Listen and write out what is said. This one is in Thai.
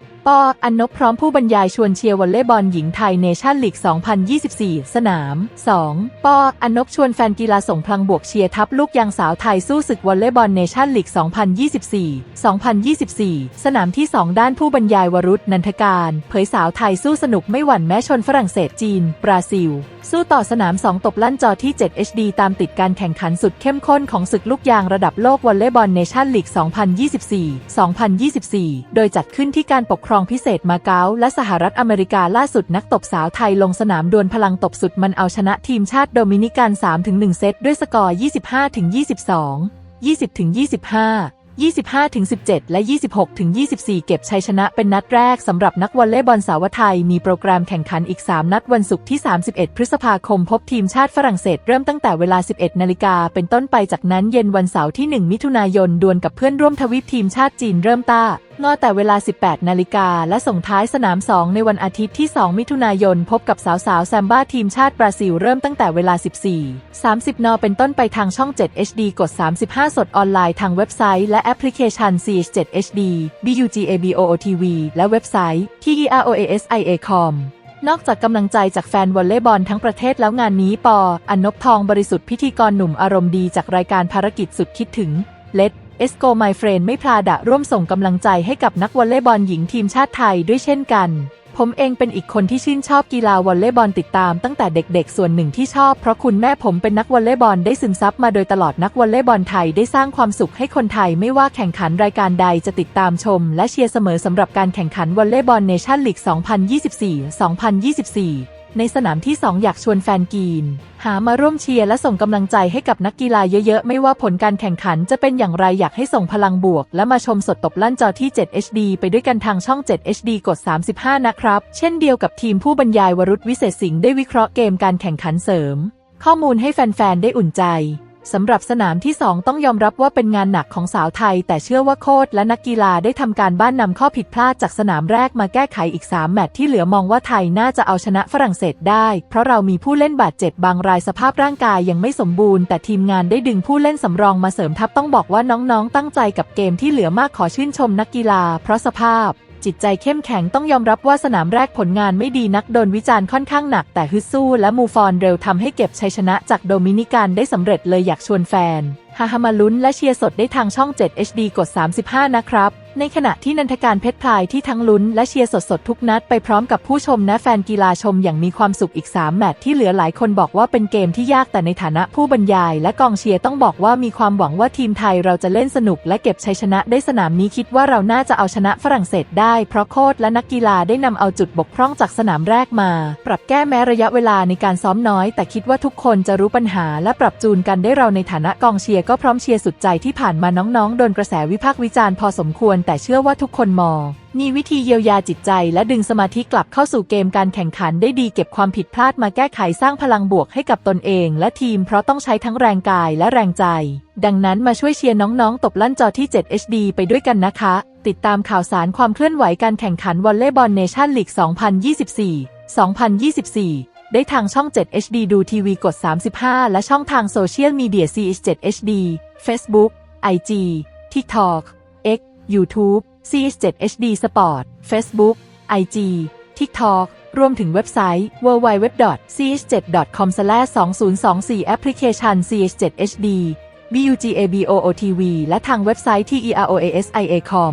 thank you ปออันนบพร้อมผู้บรรยายชวนเชียร์วอลเลย์บอลหญิงไทยเนชั่นลีก 2024 สนาม 2. ปออันนบชวนแฟนกีฬาส่งพลังบวกเชียร์ทัพลูกยางสาวไทยสู้ศึกวอลเลย์บอลเนชั่นลีก 2024 2024 สนามที่ 2 ด้านผู้บรรยายวรุษนันทการ เผยสาวไทยสู้สนุกไม่หวั่นแม้ชนฝรั่งเศสจีน บราซิล สู้ต่อสนาม 2 ตบลั่นจอที่ 7 HD ตามติดการแข่งขันสุดเข้มข้นของศึกลูกยางระดับโลกวอลเลย์บอลเนชั่นลีก 2024 2024 โดยจัดขึ้นที่การปกครององพิเศษมาเก๊าและสหรัฐอเมริกาล่าสุดนักตบสาวไทยลงสนามดวลพลังตบสุดมันเอาชนะทีมชาติโดมินิกัน 3-1 เซตด้วยสกอร์ 25-22 20-25 25-17 และ 26-24 เก็บชัยชนะเป็นนัดแรกสำหรับนักวอลเลย์บอลสาวไทย มีโปรแกรมแข่งขันอีก 3 นัดวันศุกร์ที่ 31 พฤษภาคมพบทีมชาติฝรั่งเศสเริ่มตั้งแต่เวลา 11 นาฬิกาเป็นต้นไปจากนั้นเย็นวันเสาร์ที่ 1 มิถุนายนดวลกับเพื่อนร่วมทวีปทีมชาติจีนเริ่มต้า งอแต่เวลา 18 นาฬิกา และส่งท้ายสนาม 2 ในวันอาทิตย์ที่ 2 มิถุนายน พบกับสาวสาวๆแซมบ้าทีมชาติบราซิล เริ่มตั้งแต่เวลา 14 30 น เป็นต้นไปทางช่อง 7 HD กด 35 สดออนไลน์ทางเว็บไซต์ และแอปพลิเคชัน CH7 HD BUGABOOTV และเว็บไซต์ TEROASIA.com นอกจากกำลังใจจากแฟนวอลเลย์บอลทั้งประเทศแล้วงานนี้ปออันนบทองบริสุทธิ์พิธีกรหนุ่มอารมณ์ดีจากรายการภารกิจสุดคิดถึง Let เอสโกไมเฟรนไม่พลาดะร่วมส่งกำลังใจให้กับนักวอลเลย์บอลหญิงทีมชาติไทยด้วยเช่นกัน ผมเองเป็นอีกคนที่ชื่นชอบกีฬาวอลเลย์บอลติดตามตั้งแต่เด็กๆ ส่วนหนึ่งที่ชอบเพราะคุณแม่ผมเป็นนักวอลเลย์บอลได้ซึมซับมาโดยตลอดนักวอลเลย์บอลไทยได้สร้างความสุขให้คนไทยไม่ว่าแข่งขันรายการใดจะติดตามชม และเชียร์เสมอสำหรับการแข่งขันวอลเลย์บอลเนชั่นลีก 2024-2024 ในสนามที่ 2 อยากชวนแฟนกีน หามาร่วมเชียร์และส่งกำลังใจให้กับนักกีฬาเยอะๆ ไม่ว่าผลการแข่งขันจะเป็นอย่างไรอยากให้ส่งพลังบวก และมาชมสดตบลั่นจอที่ 7 HD ไปด้วยกันทางช่อง 7 HD กด 35 นะครับ เช่นเดียวกับทีมผู้บรรยายวรุษวิเศษสิงห์ได้วิเคราะห์เกมการแข่งขันเสริม ข้อมูลให้แฟนๆได้อุ่นใจ สำหรับสนามที่ 2 ต้องยอมรับว่าเป็นงานหนักของสาวไทย แต่เชื่อว่าโค้ชและนักกีฬาได้ทำการบ้านนำข้อผิดพลาดจากสนามแรกมาแก้ไขอีก 3 แมตช์ที่เหลือมองว่าไทยน่าจะเอาชนะฝรั่งเศสได้ เพราะเรามีผู้เล่นบาดเจ็บบางรายสภาพร่างกายยังไม่สมบูรณ์ แต่ทีมงานได้ดึงผู้เล่นสำรองมาเสริมทัพต้องบอกว่าน้องๆ ตั้งใจกับเกมที่เหลือมากขอชื่นชมนักกีฬา เพราะสภาพ จิตใจเข้มแข็งต้องยอมรับว่าสนามแรกผลงานไม่ดีนักโดนวิจารณ์ค่อนข้างหนัก แต่ฮึดสู้และมูฟอนเร็วทำให้เก็บชัยชนะจากโดมินิกันได้สำเร็จเลยอยากชวนแฟน ฮาฮามาลุ้นและเชียร์สดได้ทางช่อง 7 HD กด 35 นะครับ ในขณะที่นันทการเพชรพลายที่ทั้งลุ้นและเชียร์สดๆทุกนัดไปพร้อมกับผู้ชมและแฟนกีฬาชมอย่างมีความสุขอีก 3 แมตช์ที่เหลือหลายคนบอกว่าเป็นเกมที่ยากแต่ในฐานะผู้บรรยาย และกองเชียร์ต้องบอกว่ามีความหวังว่าทีมไทยเราจะเล่นสนุกและเก็บชัยชนะได้สนามนี้คิดว่าเราน่าจะเอาชนะฝรั่งเศสได้เพราะโค้ชและนักกีฬาได้นำเอาจุดบกพร่องจากสนามแรกมา ปรับแก้แม้ระยะเวลาในการซ้อมน้อย แต่คิดว่าทุกคนจะรู้ปัญหาและปรับจูนกันได้เราในฐานะกองเชียร์ก็พร้อมเชียร์สุดใจที่ผ่านมาน้องๆ โดนกระแสวิพากษ์วิจารณ์พอสมควร แต่เชื่อว่าทุกคนมองมีวิธีเยียวยาจิตใจ และดึงสมาธิกลับเข้าสู่เกมการแข่งขันได้ดีเก็บความผิดพลาดมาแก้ไขสร้างพลังบวกให้กับตนเอง และทีมเพราะต้องใช้ทั้งแรงกายและแรงใจ ดังนั้นมาช่วยเชียร์น้องๆ ตบลั่นจอที่ 7 HD ไปด้วยกันนะคะ ติดตามข่าวสารความเคลื่อนไหวการแข่งขันวอลเลย์บอลเนชั่นลีก 2024 2024 ได้ทางช่อง 7 HD ดูทีวีกด 35 และช่องทางโซเชียลมีเดีย CH7 HD Facebook IG TikTok X YouTube CH7 HD Sport Facebook IG TikTok รวมถึงเว็บไซต์ www.ch7.com/2024 แอปพลิเคชัน CH7 HD BUGABOOTV และทางเว็บไซต์ TEROASIA.com